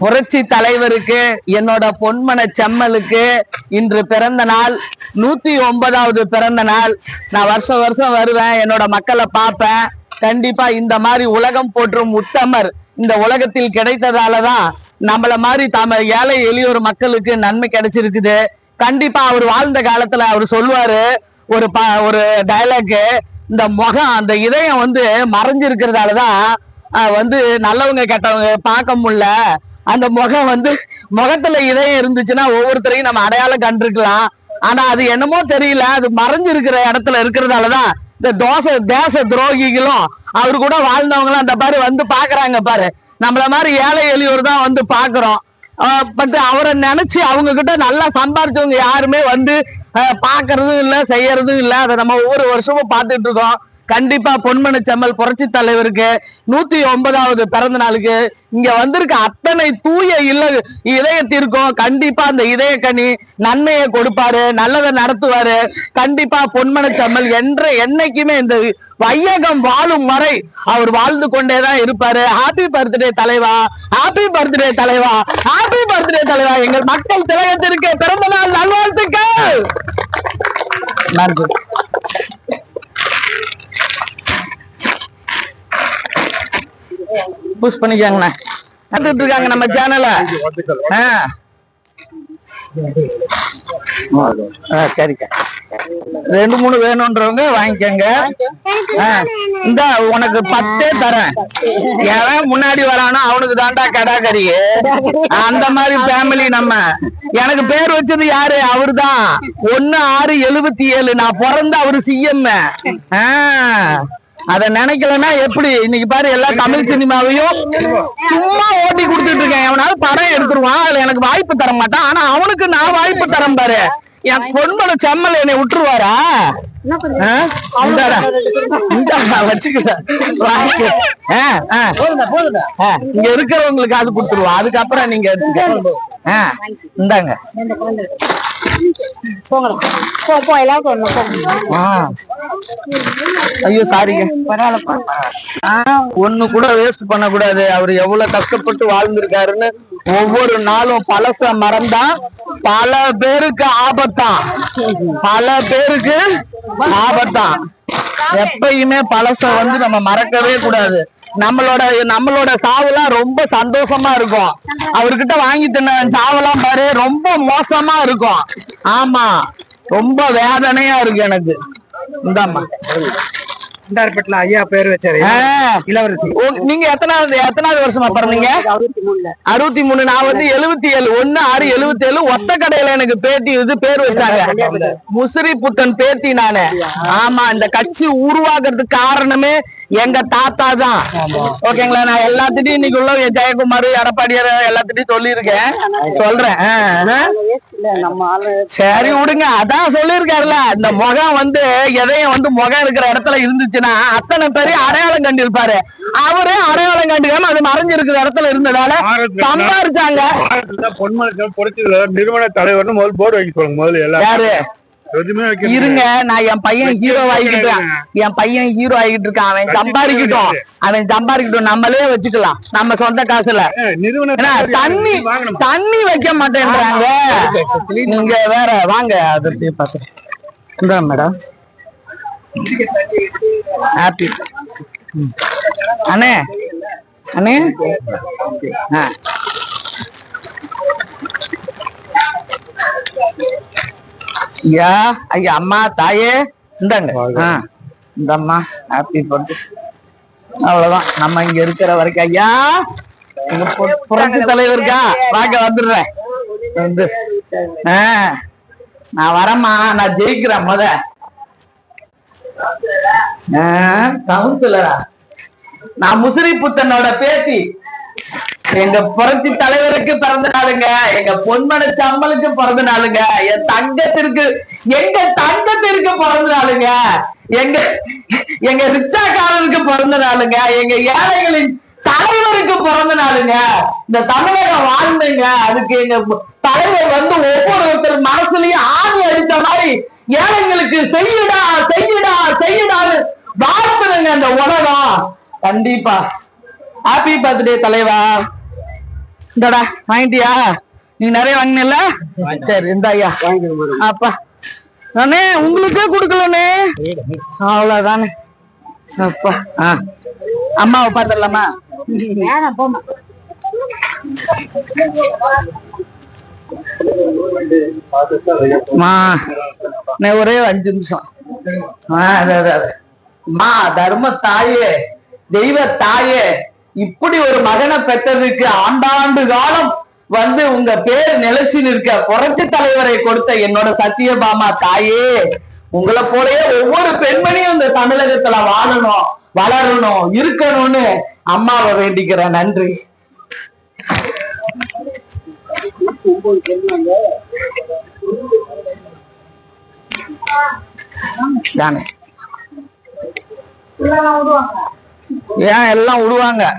புரட்சி தலைவருக்கு என்னோட பொன்மன செம்மலுக்கு இன்று பிறந்த நாள். நூத்தி ஒன்பதாவது பிறந்த நாள். நான் வருஷம் வருஷம் வருவேன் என்னோட மக்களை பார்ப்பேன். கண்டிப்பா இந்த மாதிரி உலகம் போற்றும் உத்தமர் இந்த உலகத்தில் கிடைத்ததாலதான் நம்மள மாதிரி தம ஏழை எளியோர் மக்களுக்கு நன்மை கிடைச்சிருக்குது. கண்டிப்பா அவர் வாழ்ந்த காலத்துல அவர் சொல்லுவாரு ஒரு ப ஒரு டயலாக் இந்த முகம் அந்த இதயம் வந்து மறைஞ்சிருக்கிறதாலதான் தான் வந்து நல்லவங்க கெட்டவங்க பார்க்க முடியல. அந்த முகம் வந்து முகத்துல இதயம் இருந்துச்சுன்னா ஒவ்வொருத்தரையும் நம்ம அடையாளம் கண்டிருக்கலாம். ஆனா அது என்னமோ தெரியல. அது மறைஞ்சிருக்கிற இடத்துல இருக்கிறதாலதான் இந்த தோசை தேச துரோகிகளும் அவரு கூட வாழ்ந்தவங்களும் அந்த பாரு வந்து பாக்குறாங்க பாரு. நம்மள மாதிரி ஏழை எளியோர் தான் வந்து பாக்குறோம் பட் அவரை நினைச்சு அவங்க கிட்ட நல்லா சம்பாரிச்சவங்க யாருமே வந்து பாக்குறதும் இல்ல செய்யறதும் இல்ல. அதை நம்ம ஒவ்வொரு வருஷமும் பார்த்துட்டு இருக்கோம். கண்டிப்பா பொன்மன செம்மல் புரட்சி தலைவருக்கு நூத்தி ஒன்பதாவது பிறந்த நாளுக்கு இங்க வந்திருக்க அத்தனை தூய இல்ல இதயத்திற்கும் கண்டிப்பா அந்த இதய கனி நன்மையை கொடுப்பாரு நல்லதை நடத்துவாரு. கண்டிப்பா பொன்மன செம்மல் என்ற என்னைக்குமே இந்த வையகம் வாழும் வரை அவர் வாழ்ந்து கொண்டேதான் இருப்பாரு. ஹாப்பி பர்த்டே தலைவா ஹாப்பி பர்த்டே தலைவா ஹாப்பி பர்த்டே தலைவா. எங்கள் மக்கள் திலகத்திற்கு பிறந்த நாள் நல்வாழ்த்துக்கள். நன்றி புஷ் பண்ணிக்கோங்கண்ணா. வந்துட்டு இருக்காங்க நம்ம சேனல சரிக்கா. ரெண்டு மூணு வேணும்ன்றவங்க வாங்கிக்கங்க. இந்த உனக்கு பத்தே தரேன். எவன் முன்னாடி வரானோ அவனுக்கு தாண்டா கடாக்கறி அந்த மாதிரி ஃபேமிலி நம்ம. எனக்கு பேர் வச்சது யாரு? அவர்தான். ஒண்ணு ஆறு எழுபத்தி ஏழு. நான் பிறந்த அவரு சிஎம் அத நினைக்கலன்னா எப்படி? இன்னைக்கு பாரு எல்லா தமிழ் சினிமாவையும் சும்மா ஓட்டி கொடுத்துட்டு இருக்கேன். எவனாவது படம் எடுத்துருவான் அதுல எனக்கு வாய்ப்பு தர மாட்டான். ஆனா அவனுக்கு நான் வாய்ப்பு தரேன் பாரு. என் பொன்மன செம்மல் என்னை விட்டுருவாரா? இங்க இருக்கிறவங்களுக்கு அது கொடுத்துருவோம் அதுக்கப்புறம் நீங்க எடுத்துக்க. ஆ, இந்தாங்க ஆ. ஐயோ சாரிங்க பரவாயில்லப்பா. ஒண்ணு கூட வேஸ்ட் பண்ணக்கூடாது. அவர் எவ்வளவு கஷ்டப்பட்டு வாழ்ந்திருக்காருன்னு ஒவ்வொரு நாளும் பழச மறந்தா பல பேருக்கு ஆபத்தான் பல பேருக்கு ஆபத்தான் எப்பயுமே பழச வந்து நம்ம மறக்கவே கூடாது. நம்மளோட நம்மளோட சாவுலாம் ரொம்ப சந்தோஷமா இருக்கும். அவர்கிட்ட வாங்கி தின்ன சாவெல்லாம் பாரு ரொம்ப மோசமா இருக்கும். ஆமா ரொம்ப வேதனையா இருக்கு எனக்கு. இந்தாம்மா. குண்டார்பேட்டில் ஐயா பேர் வச்சாரு. ஆ. இளவரசி. ஓ, நீங்க எத்தனாவது எத்தனாவது வருஷமா பிறந்தீங்க? அறுபத்தி மூணு நான் வந்து எழுபத்தி ஏழு ஒண்ணு ஆறு எழுபத்தி ஏழு ஒத்த கடையில எனக்கு பேட்டி இது பேர் வச்சாங்க. முசிறி புத்தன் பேட்டி நானு. ஆமா இந்த கட்சி உருவாக்குறதுக்கு காரணமே எங்க தாத்தா தான். ஓகேங்களா? நான் எல்லாத்திட்டையும் இன்னைக்கு உள்ள ஜெயக்குமார் எடப்பாடியார் எல்லாத்திட்டையும் சொல்லியிருக்கேன். சொல்றேன். சரி விடுங்க. அதான் சொல்லியிருக்காருல்ல இந்த முகம் வந்து எதையும் வந்து முகம் இருக்கிற இடத்துல இருந்துச்சுன்னா அத்தனை பேரையும் அடையாளம் கண்டிருப்பாரு. அவரே அடையாளம் கண்டுக்காம அது மறைஞ்சிருக்கிற இடத்துல இருந்ததால சம்பாரிச்சாங்க. பொன்மனத்தில் புரட்சி நிறுவன தலைவர்னு முதல் போர்டு வைக்க சொல்லுங்க முதல்ல வைக்க இருங்க நான் என் பையன் ஹீரோ ஆகிட்டு என் பையன் ஹீரோ ஆகிட்டு இருக்கான். அவன் சம்பாதிக்கட்டும். அவன் சம்பாதிக்கட்டும். நம்மளே வச்சுக்கலாம். நம்ம சொந்த காசுல. தண்ணி தண்ணி வைக்க மாட்டேன்றாங்க. நீங்க வேற வாங்க அதை பார்த்து. இந்த மேடம் ஹாப்பி அண்ணே. அண்ணே. ஆ. ஐயா ஐயா அம்மா தாயே இந்தாங்க. ஆ இந்தம்மா ஹாப்பி பர்த்டே அவ்வளவுதான். நம்ம இங்க இருக்கிற வரைக்கும் ஐயா புரட்சி தலைவருக்கா? வாங்க வந்துடுறேன். வந்து நான் வரேம்மா நான் ஜெயிக்கிறேன் முத. கவுன்சிலரா நான் முசிறி புத்தனோட பேத்தி. எங்க புரட்சி தலைவருக்கு பிறந்த நாளுங்க. எங்க பொன்மன சம்மலுக்கு பிறந்த நாளுங்க. என் தங்கத்திற்கு எங்க தங்கத்திற்கு பிறந்த நாளுங்க. எங்க எங்க ரிச்சாக்காரருக்கு பிறந்த நாளுங்க. எங்க ஏழைகளின் தலைவருக்கு பிறந்த நாளுங்க. இந்த தமிழகம் வாழ்ந்துங்க. அதுக்கு எங்க தலைவர் வந்து ஒவ்வொருத்தர் மனசுலயும் ஆணி அடிச்ச மாதிரி ஏழைங்களுக்கு செய்யுடா செய்யுடா செய்யுடான்னு வாழ்த்துனுங்க அந்த உலகம். கண்டிப்பா. ஹாப்பி பர்த்டே தலைவா. இந்தடா வாங்கிட்டியா? நீ நிறைய வாங்கினல சரி இந்த ஐயா அப்பா. நானே உங்களுக்கே கொடுக்கலண்ணே. அவ்வளவுதானே. அப்பா. ஆ. அம்மாவை பார்த்துடலாமா? மா நான் ஒரே அஞ்சு நிமிஷம். மா தர்ம தாயே தெய்வ தாயே இப்படி ஒரு மகனை பெற்றதுக்கு ஆண்டாண்டு காலம் வந்து உங்க பேர் நிலைச்சு நிற்க புரட்சி தலைவரை கொடுத்த என்னோட சத்தியபாமா தாயே உங்களை போலயே ஒவ்வொரு பெண்மணியும் இந்த தமிழகத்துல வாழணும் வளரணும் இருக்கணும்னு அம்மாவை வேண்டிக்கிறேன். நன்றி. தானே ஏன் எல்லாம் விடுவாங்க?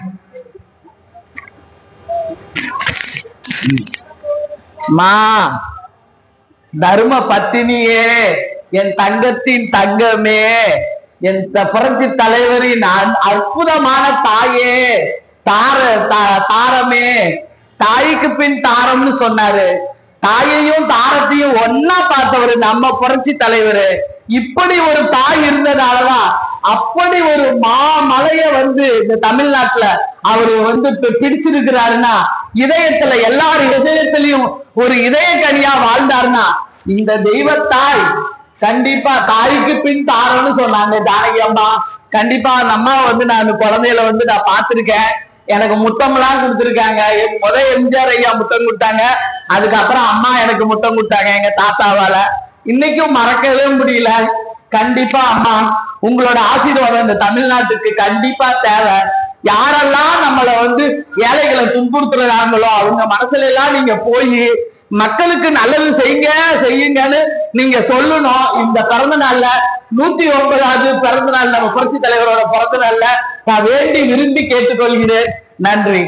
மா தர்ம பத்தினியே என் தங்கத்தின் தங்கமே என் த- புரட்சி தலைவரின் அற்புதமான தாயே தார தா- தாரமே. தாய்க்கு பின் தாரம்னு சொன்னாரு. தாயையும் தாரத்தையும் ஒன்னா பார்த்தவர் நம்ம புரட்சி தலைவரு. இப்படி ஒரு தாய் இருந்ததாலதான் அப்படி ஒரு மாமலைய வந்து இந்த தமிழ்நாட்டுல அவரு வந்து பிடிச்சிருக்கிறாருன்னா இதயத்துல எல்லார் இதயத்திலையும் ஒரு இதய கனியா வாழ்ந்தாருன்னா இந்த தெய்வத்தாய் கண்டிப்பா தாய்க்கு பின் தாரோன்னு சொன்னாங்க ஜானகி அம்மா. கண்டிப்பா அந்த அம்மா வந்து நான் குழந்தையில வந்து நான் பார்த்திருக்கேன். எனக்கு முத்தம்லாம் கொடுத்துருக்காங்க. என் முத எம்ஜிஆர் ஐயா முத்தம் கொடுத்தாங்க. அதுக்கப்புறம் அம்மா எனக்கு முத்தம் கொடுத்தாங்க எங்க தாத்தாவால. இன்னைக்கும் மறக்கவே முடியல. கண்டிப்பா அம்மா உங்களோட ஆசீர்வாதம் இந்த தமிழ்நாட்டுக்கு கண்டிப்பா தேவை. யாரெல்லாம் நம்மளை வந்து ஏழைகளை துன்புறுத்துறாங்களோ அவங்க மனசுல எல்லாம் நீங்க போய் மக்களுக்கு நல்லது செய்யுங்க செய்யுங்கன்னு நீங்க சொல்லணும். இந்த பிறந்த நாள்ல நூத்தி ஒன்பதாவது பிறந்த நாள் நம்ம புரட்சி தலைவரோட பிறந்த நாள்ல நான் வேண்டி விரும்பி கேட்டுக்கொள்கிறேன். நன்றி.